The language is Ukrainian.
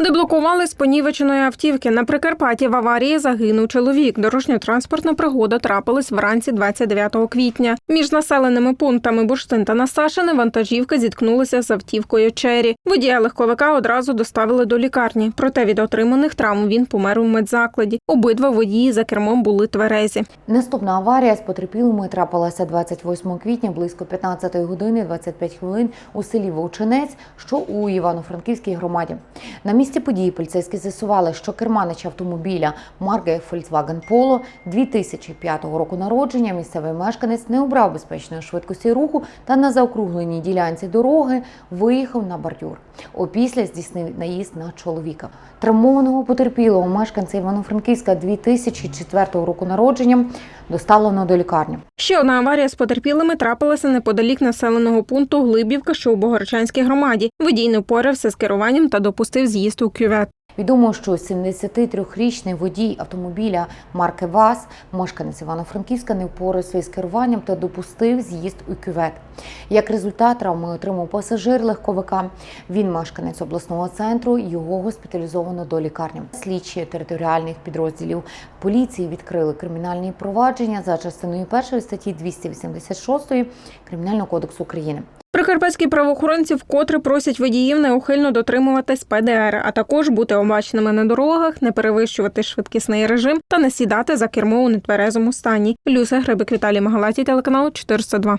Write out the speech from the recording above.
Деблокували з понівеченої автівки. На Прикарпатті в аварії загинув чоловік. Дорожньо-транспортна пригода трапилась вранці 29 квітня. Між населеними пунктами Бурштин та Насашине вантажівка зіткнулася з автівкою Чері. Водія легковика одразу доставили до лікарні. Проте від отриманих травм він помер у медзакладі. Обидва водії за кермом були тверезі. Наступна аварія з потерпілими трапилася 28 квітня близько 15 години 25 хвилин у селі Вовчинець, що у Івано-Франківській громаді. На місці події поліцейські з'ясували, що керманич автомобіля марки Volkswagen Polo 2005 року народження місцевий мешканець не обрав безпечної швидкості руху та на заокругленій ділянці дороги виїхав на бордюр. Опісля здійснив наїзд на чоловіка. Травмованого потерпілого мешканця Івано-Франківська 2004 року народження доставлено до лікарні. Ще одна аварія з потерпілими трапилася неподалік населеного пункту Глибівка, що у Богородчанській громаді. Водій не впорався з керуванням та допустив з'їзд кювет. Відомо, що 73-річний водій автомобіля марки ВАЗ, мешканець Івано-Франківська, не впорався із керуванням та допустив з'їзд у кювет. Як результат, травми отримав пасажир легковика. Він мешканець обласного центру. Його госпіталізовано до лікарні. Слідчі територіальних підрозділів поліції відкрили кримінальні провадження за частиною першої статті 286 Кримінального кодексу України. Прикарпатські правоохоронці вкотре просять водіїв неухильно дотримуватись ПДР, а також бути обачними на дорогах, не перевищувати швидкісний режим та не сідати за кермо у нетверезому стані. Люся Грибик Віталій Магалаті, телеканал 402.